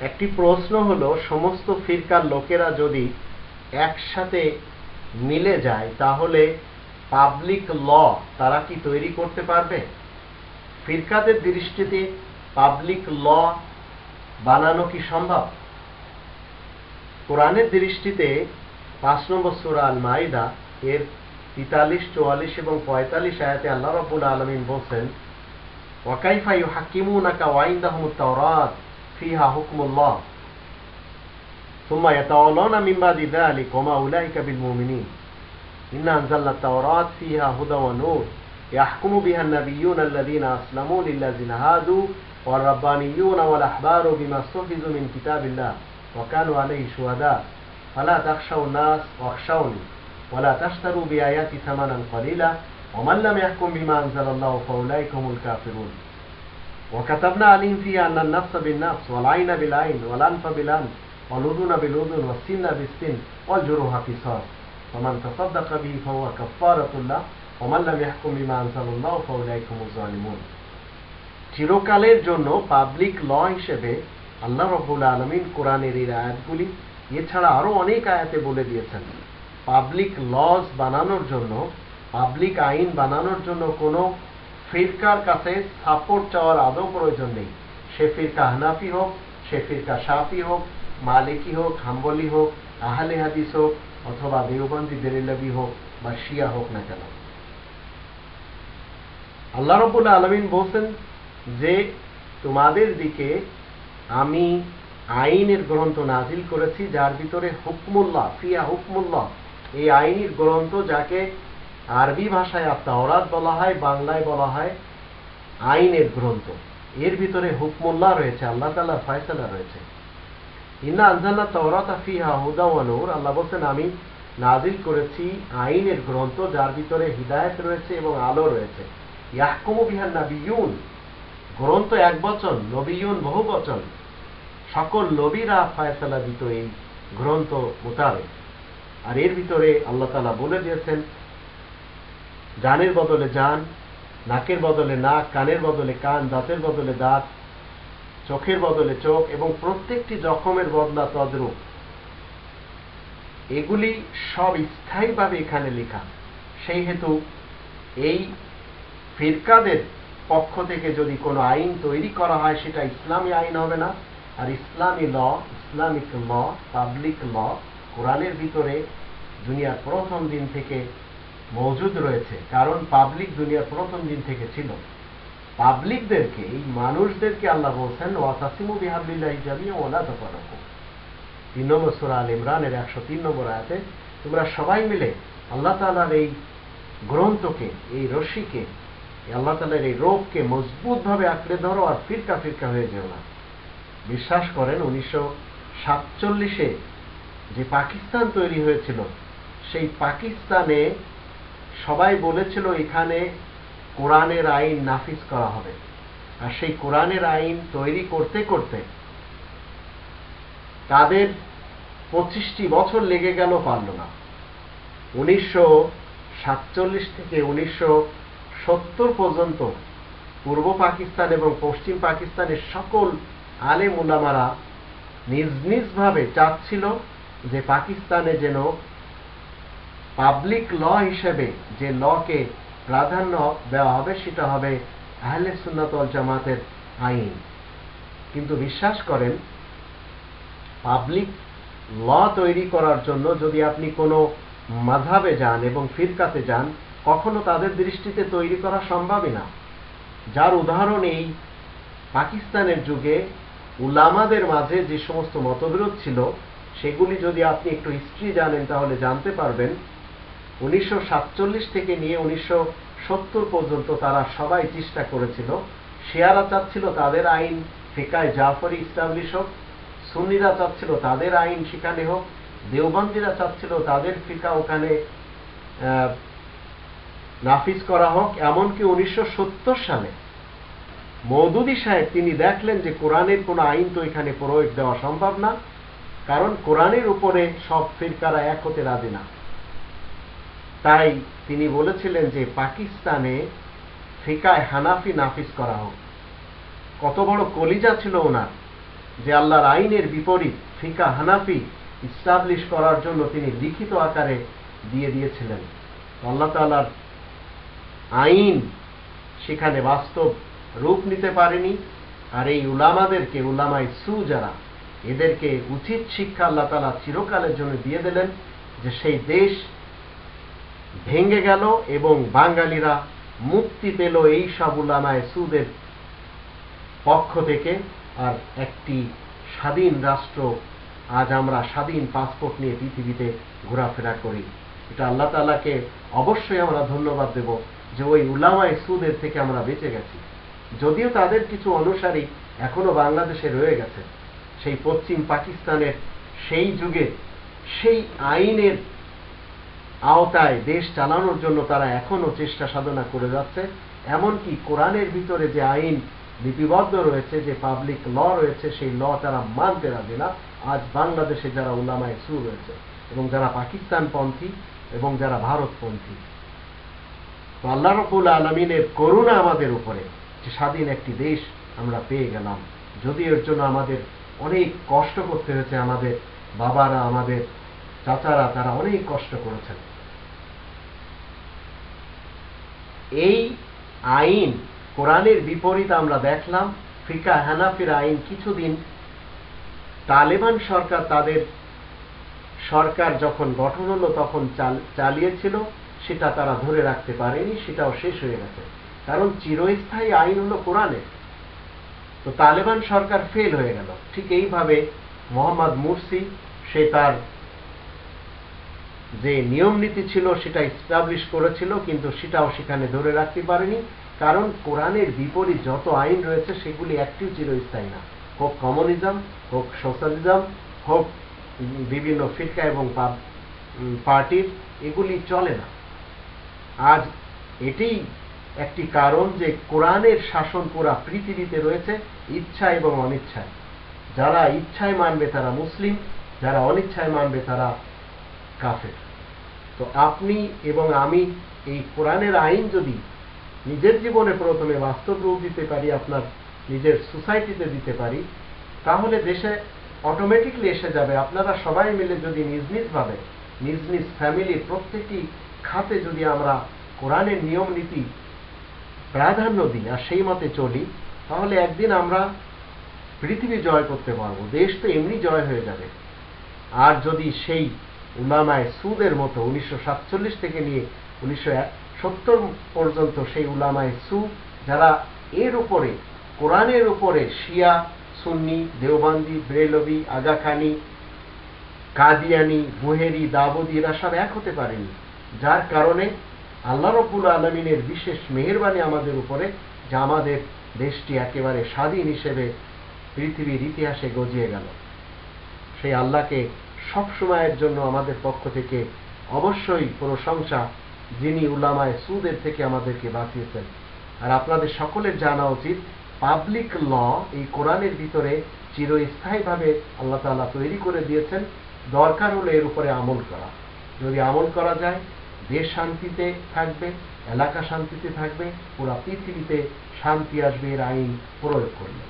একটি প্রশ্ন হলো, সমস্ত ফিরকার লোকেরা যদি একসাথে মিলে যায়, তাহলে পাবলিক ল তারা কি তৈরি করতে পারবে? ফিরকাদের দৃষ্টিতে পাবলিক ল বানানো কি সম্ভব? কোরআনের দৃষ্টিতে পাঁচ নম্বর সুরা আল মাইদা এর তেতাল্লিশ চুয়াল্লিশ এবং পঁয়তাল্লিশ আয়াতে আল্লাহ রব্বুল আলমিন বলছেন ওয়াকাইফা ইউ হাকিমুনাকা ওয়াইন্দাহুমুত তাওরাত ফিহা হুকমুল্লাহ ثم يتولون من بعد ذلك وما أولئك بالمؤمنين إنا أنزلنا التوراة فيها هدى ونور يحكم بها النبيون الذين أسلموا للذين هادوا والربانيون والأحبار بما استحفظوا من كتاب الله وكانوا عليه شهداء فلا تخشوا الناس واخشوني ولا تشتروا بآياتي ثمنا قليلا ومن لم يحكم بما أنزل الله فأولئك هم الكافرون وكتبنا عليهم فيها أن النفس بالنفس والعين بالعين والأنف بالأنف والأذن بالأذن والسن بالسن والجروح قصاص ومن تصدق به فهو كفارة له ومن لم يحكم بما أنزل الله فأولئك هم الظالمون চিরকালের জন্য পাবলিক ল হিসেবে আল্লাহ রব্বুল আলমিন কোরআনের এই আয়াতগুলি এছাড়া আরো অনেক আয়াতে বলে দিয়েছেন পাবলিক লজ বানানোর জন্য পাবলিক আইন বানানোর জন্য কোনো ফিরকার কাছে সাপোর্ট চাওয়ার আদৌ প্রয়োজন নেই। সে ফিরকা হানাফি হোক, সে ফিরকা সাফি হোক, মালিকি হোক, হাম্বলি হোক, আহলে হাদিস হোক, অথবা দেওবন্দি বেরেলবি হোক বা শিয়া হোক না কেন। আল্লাহ রব্বুল আলমিন বলছেন যে, তোমাদের দিকে আমি আইনের গ্রন্থ নাজিল করেছি, যার ভিতরে হুকমুল্লাহ, ফিয়া হুকমুল্লাহ এই আইনের গ্রন্থ যাকে আরবি ভাষায় তাওরাত বলা হয়, বাংলায় বলা হয়, আইনের গ্রন্থ। এর ভিতরে হুকমুল্লাহ রয়েছে, আল্লাহ তাল্লাহ ফয়সালা রয়েছে। ইন্না আনজাল্লাহ তাওরাত ফিহা হুদা ওয়া নূর। আল্লাহ বলছেন, আমি নাজিল করেছি আইনের গ্রন্থ, যার ভিতরে হিদায়াত রয়েছে এবং আলো রয়েছে। ইয়াহকুমু বিহান নাবিয়ুন। গ্রন্থ এক বচন, নবীয়ুন বহু বচন সকল নবীরা ফায়সালা দিত এই গ্রন্থ মোতাবেক। আর এর ভিতরে আল্লাহ তালা বলে দিয়েছেন, জানের বদলে জান, নাকের বদলে নাক, কানের বদলে কান, দাঁতের বদলে দাঁত, চোখের বদলে চোখ এবং প্রত্যেকটি জখমের বদলা তদ্রূপ। এগুলি সব স্থায়ীভাবে এখানে লেখা। সেই হেতু এই ফিরকাদের পক্ষ থেকে যদি কোনো আইন তৈরি করা হয়, সেটা ইসলামী আইন হবে না। আর ইসলামী ল, ইসলামিক ল, পাবলিক ল কোরআনের ভিতরে দুনিয়ার প্রথম দিন থেকে মজুদ রয়েছে, কারণ পাবলিক দুনিয়ার প্রথম দিন থেকে ছিল। পাবলিকদেরকে এই মানুষদেরকে আল্লাহ বলছেন ওয়াসাসিমু বিহাবিল্লাহ জামিয়া ওলা তফারকু। তিন নম্বর সুরা আল ইমরানের একশো তিন নম্বর আয়াতে তোমরা সবাই মিলে আল্লাহ তালার এই গ্রন্থকে, এই রশিকে আল্লাহ তালার এই রোগকে মজবুতভাবে আঁকড়ে ধরো আর ফিরকা ফিরকা হয়ে যেও না। বিশ্বাস করেন, উনিশশো সাতচল্লিশে যে পাকিস্তান তৈরি হয়েছিল, সেই পাকিস্তানে সবাই বলেছিল এখানে কোরআনের আইন নাফিজ করা হবে। আর সেই কোরআনের আইন তৈরি করতে করতে তাদের পঁচিশটি বছর লেগে গেল পারল না উনিশশো সাতচল্লিশ থেকে উনিশশো সত্তর পর্যন্ত পূর্ব পাকিস্তান এবং পশ্চিম পাকিস্তানের সকল আলেম উলামারা নিজ নিজভাবে চাচ্ছিল যে পাকিস্তানে যেন পাবলিক ল হিসেবে যে লকে প্রাধান্য দেওয়া হবে, সেটা হবে আহলে সুন্নাত জামাতের আইন। কিন্তু বিশ্বাস করেন পাবলিক ল তৈরি করার জন্য যদি আপনি কোনো মাধাবে যান এবং ফিরকাতে যান, কখনো তাদের দৃষ্টিতে তৈরি করা সম্ভবই না। যার উদাহরণ এই, পাকিস্তানের যুগে উলামাদের মাঝে যে সমস্ত মতবিরোধ ছিল সেগুলি যদি আপনি একটু হিস্ট্রি জানেন, তাহলে জানতে পারবেন। উনিশশো সাতচল্লিশ থেকে নিয়ে উনিশশো সত্তর পর্যন্ত তারা সবাই চেষ্টা করেছিল। শেয়ারা চাচ্ছিল তাদের আইন ফিকায় জাফরি ইস্টাবলিশ হোক, সুন্নিরা চাচ্ছিল তাদের আইন সেখানে হোক, দেওবন্দিরা চাচ্ছিল তাদের ফিকা ওখানে নাফিজ করা হোক। এমনকি উনিশশো সত্তর সালে মৌদুদি সাহেব তিনি দেখলেন যে কোরআনের কোনো আইন তো এখানে প্রয়োগ দেওয়া সম্ভব না। কারণ কোরআনের উপরে সব ফিরকারা এক হতে রাজি না। তাই তিনি বলেছিলেন যে পাকিস্তানে ফিকায় হানাফি নাফিজ করা হোক। কত বড় কলিজা ছিল ওনার যে আল্লাহর আইনের বিপরীত ফিকা হানাফি ইস্টাবলিশ করার জন্য তিনি লিখিত আকারে দিয়ে দিয়েছিলেন। আল্লাহ তালার আইন সেখানে বাস্তব রূপ নিতে পারেনি। আর এই উলামাদেরকে, উলামায় সু যারা এদেরকে উচিত শিক্ষা আল্লাহ তালা চিরকালের জন্য দিয়ে দিলেন যে সেই দেশ ভেঙে গেল এবং বাঙালিরা মুক্তি পেল এই সব উলামায় সুদের পক্ষ থেকে। আর একটি স্বাধীন রাষ্ট্র আজ আমরা স্বাধীন পাসপোর্ট নিয়ে পৃথিবীতে ঘোরাফেরা করি। এটা আল্লাহ তালাকে অবশ্যই আমরা ধন্যবাদ দেব যে ওই উলামায় সুদের থেকে আমরা বেঁচে গেছি। যদিও তাদের কিছু অনুসারী এখনও বাংলাদেশে রয়ে গেছে। সেই পশ্চিম পাকিস্তানের সেই যুগে, সেই আইনের আওতায় দেশ চালানোর জন্য তারা এখনও চেষ্টা সাধনা করে যাচ্ছে। এমনকি কোরআনের ভিতরে যে আইন লিপিবদ্ধ রয়েছে, যে পাবলিক ল রয়েছে, সেই ল তারা মানতে রাখবে না। আজ বাংলাদেশে যারা উলামায় সু রয়েছে এবং যারা পাকিস্তানপন্থী এবং যারা ভারতপন্থী, তো আল্লাহ রবুল আলমিনের করুণা আমাদের উপরে, যে স্বাধীন একটি দেশ আমরা পেয়ে গেলাম। যদি এর জন্য আমাদের অনেক কষ্ট করতে হয়েছে আমাদের বাবারা, আমাদের চাচারা, তারা অনেক কষ্ট করেছেন। এই আইন, কোরআনের বিপরীত আমরা দেখলাম, ফিকা হানাফির আইন কিছুদিন তালেবান সরকার, তাদের সরকার যখন গঠন হলো, তখন চালিয়েছিল, সেটা তারা ধরে রাখতে পারেনি, সেটাও শেষ হয়ে গেছে। কারণ চিরস্থায়ী আইন হলো কোরআনের। তো তালেবান সরকার ফেল হয়ে গেল। ঠিক এইভাবে মোহাম্মদ মুরসি, সে তার যে নিয়ম নীতি ছিল সেটা ইস্টাবলিশ করেছিল, কিন্তু সেটাও সেখানে ধরে রাখতে পারেনি। কারণ কোরআনের বিপরীত যত আইন রয়েছে, সেগুলি একটিও চিরস্থায়ী না। হোক কমিউনিজম হোক সোশ্যালিজম হোক বিভিন্ন ফিরকা এবং পার্টির, এগুলি চলে না। আজ এটি একটি কারণ যে কোরআনের শাসন পুরা পৃথিবীতে রয়েছে ইচ্ছা এবং অনিচ্ছায়। যারা ইচ্ছায় মানবে তারা মুসলিম, যারা অনিচ্ছায় মানবে তারা কাফের। তো আপনি এবং আমি এই কোরআনের আইন যদি নিজের জীবনে প্রথমে বাস্তব রূপ দিতে পারি, আপনার নিজের সোসাইটিতে দিতে পারি, তাহলে দেশে অটোমেটিকলি এসে যাবে। আপনারা সবাই মিলে যদি নিজ নিজভাবে নিজ নিজ ফ্যামিলির প্রত্যেকটি খাতে যদি আমরা কোরআনের নিয়ম নীতি প্রাধান্য দিই আর সেই মতে চলি, তাহলে একদিন আমরা পৃথিবী জয় করতে পারব, দেশ তো এমনি জয় হয়ে যাবে। আর যদি সেই উলামায় সুদের মতো উনিশশো সাতচল্লিশ থেকে নিয়ে উনিশশো সত্তর পর্যন্ত সেই উলামায় সু, যারা এর উপরে, কোরআনের উপরে শিয়া, সুন্নি, দেওবান্দি, ব্রেলবি, আগাখানি, কাদিয়ানি বুহেরি দাবদি এরা সব এক হতে পারেনি। যার কারণে আল্লাহ রব্বুল আলমিনের বিশেষ মেহরবানি আমাদের উপরে, যা আমাদের দেশটি একেবারে স্বাধীন হিসেবে পৃথিবীর ইতিহাসে গজিয়ে গেল। সেই আল্লাহকে সব সময়ের জন্য আমাদের পক্ষ থেকে অবশ্যই প্রশংসা, যিনি উলামায় সুদের থেকে আমাদেরকে বাঁচিয়েছেন। আর আপনাদের সকলের জানা উচিত, পাবলিক ল এই কোরআনের ভিতরে চিরস্থায়ীভাবে আল্লাহ তালা তৈরি করে দিয়েছেন। দরকার হলে এর উপরে আমল করা। যদি আমল করা যায় দেশ শান্তিতে থাকবে এলাকা শান্তিতে থাকবে পুরা পৃথিবীতে শান্তি আসবে এর আইন প্রয়োগ করলে।